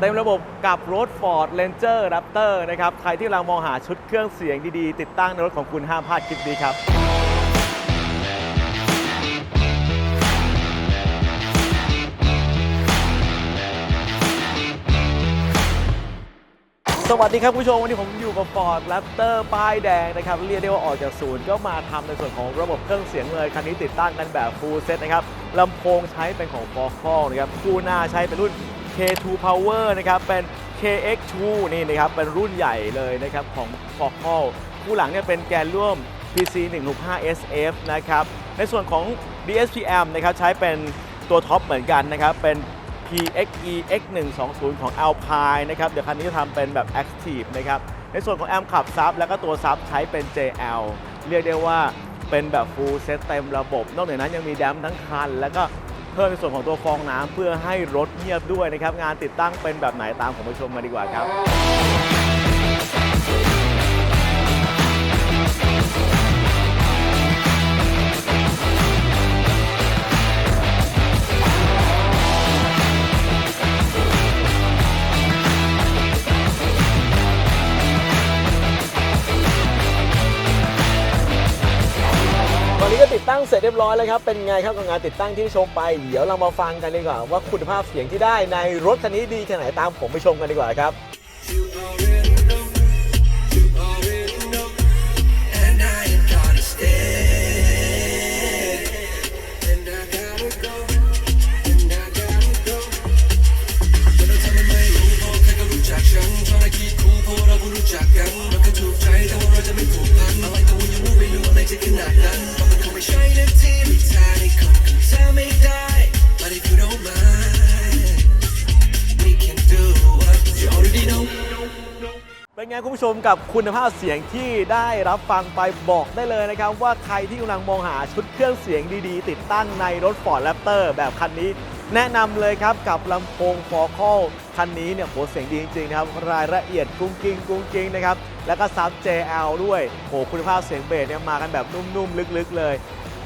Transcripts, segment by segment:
เต็มระบบกับรถ Ford Ranger Raptor นะครับ ใครที่กำลังมองหาชุดเครื่องเสียงดีๆ ติดตั้งในรถของคุณห้ามพลาดคลิปนี้ครับสวัสดีครับผู้ชมวันนี้ผมอยู่กับ Ford Raptor ป้ายแดงนะครับเรียกได้ว่าออกจากศูนย์ก็มาทำในส่วนของระบบเครื่องเสียงเลยคันนี้ติดตั้งกันแบบ full set นะครับลำโพงใช้เป็นของ f o c a l นะครับคู่หน้าใช้เป็นรุ่น K2 Power นะครับ เป็น KX2 นี่นะครับ เป็นรุ่นใหญ่เลยนะครับของ f o c a l คู่หลังเนี่ยเป็นแกนร่วม PC 165 SF นะครับ ในส่วนของ DSPM นะครับ ใช้เป็นตัวท็อปเหมือนกันนะครับ เป็น PXE X120 ของ Alpine นะครับ เดี๋ยวคันนี้จะทำเป็นแบบ Active นะครับ ในส่วนของแอมขับซับแล้วก็ตัวซับใช้เป็น JL เรียกได้ว่าเป็นแบบ full set เต็มระบบ นอกจากนั้นยังมีแดมทั้งคัน แล้วก็ เพิ่มในส่วนของตัวฟองน้ำเพื่อให้รถเงียบด้วยนะครับ งานติดตั้งเป็นแบบไหนตามผมไปชมกันดีกว่าครับ ติดตั้งเสร็จเรียบร้อยแล้วครับ เป็นไงครับกับงานติดตั้งที่ชมไป เดี๋ยวเรามาฟังกันดีกว่า ว่าคุณภาพเสียงที่ได้ในรถคันนี้ดีแค่ไหนตามผมไปชมกันดีกว่าครับ And I เพราะใครก็รู้จักฉันชอบให้คิดคู่เพราะว่าเราก็รู้จักกันเราก็ถูกใจแต่ว่าเราจะไงรู้ไม่รู้อะไรจะขนาดนั้นเพราะมันคงไม่ใช่นาทีไม่ทางให้คนของเธอไม่ได้ But if you don't mind we can do what you already know เป็นไงคุณผู้ชมกับคุณภาพเสียงที่ได้รับฟังไปบอกได้เลยนะครับ ว่าใครที่กำลังมองหาชุดเครื่องเสียงดีๆ ติดตั้งในรถ Ford Raptor แบบคันนี้ แนะนำเลยครับกับลำโพง f o c a l คันนี้เนี่ยโหเสียงดีจริงๆนะครับ รายละเอียดกุ้งกิ้งกุ้งกิ้งนะครับ แล้วก็ซับ JL ด้วยโหคุณภาพเสียงเบสเนี่ยมากันแบบนุ่มๆ ลึกๆเลย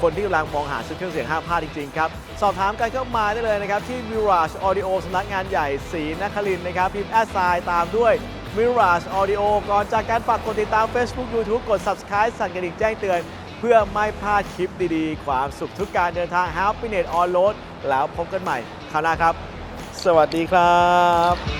คนที่กำลังมองหาชุดเครื่องเสียงห้ามพลาดจริงๆครับ สอบถามกันเข้ามาได้เลยนะครับ ที่ Mirage Audio สำนักงานใหญ่ศรีนครินทร์นะครับ พิมพ์แอดไซน์ตามด้วย Mirage Audio ก่อนจากการฝากกดติดตาม Facebook YouTube กด Subscribe สั่นกระดิ่งแจ้งเตือน เพื่อไม่พลาดคลิปดีๆ ความสุขทุกการเดินทาง Happiness on Road แล้วพบกันใหม่คราวหน้าครับ สวัสดีครับ